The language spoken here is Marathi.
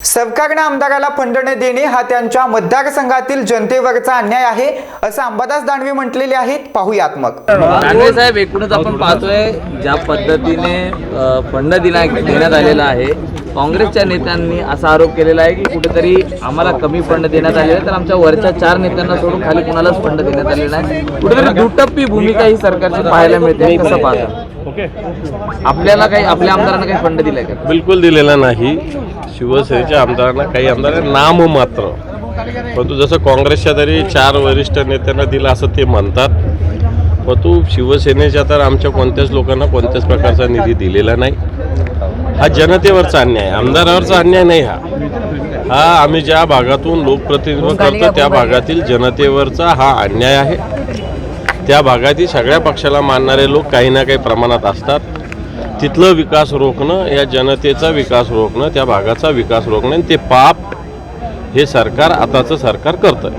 सरकारनं आमदाराला फंड न देणे हा त्यांच्या मतदारसंघातील जनतेवरचा अन्याय आहे असं अंबादास दानवे म्हटलेले आहेत. पाहूयात मग. दानवे साहेब एकूणच आपण पाहतोय ज्या पद्धतीने फंड दिला देण्यात आलेला आहे काँग्रेसच्या नेत्यांनी असा आरोप केलेला आहे की कुठेतरी आम्हाला कमी फंड देण्यात आलेला आहे तर आमच्या वरच्या चार नेत्यांना सोडून खाली कुणालाच फंड देण्यात आलेला नाही. कुठेतरी दुटप्पी भूमिका ही सरकारची पाहायला मिळते. कसं पाहता? आपल्याला काही आपल्या आमदारांना काही फंड दिलाय का? बिलकुल दिलेला नाही. शिवसेनेच्या आमदारांना काही आमदार नाम मात्र. परंतु जसं काँग्रेसच्या तरी चार वरिष्ठ नेत्यांना दिलं असं ते म्हणतात. परंतु शिवसेनेच्या तर आमच्या कोणत्याच लोकांना कोणत्याच प्रकारचा निधी दिलेला नाही. हा जनतेवरचा अन्याय आहे. आमदारावरचा अन्याय नाही हा. हा आम्ही ज्या भागातून लोकप्रतिनिधित्व करतो त्या भागातील जनतेवरचा हा अन्याय आहे. त्या भागातील सगळ्या पक्षाला मानणारे लोक काही ना काही प्रमाणात असतात. तिथलं विकास रोखणं या जनतेचा विकास रोखणं त्या भागाचा विकास रोखणं आणि ते पाप हे सरकार आताचं सरकार करतं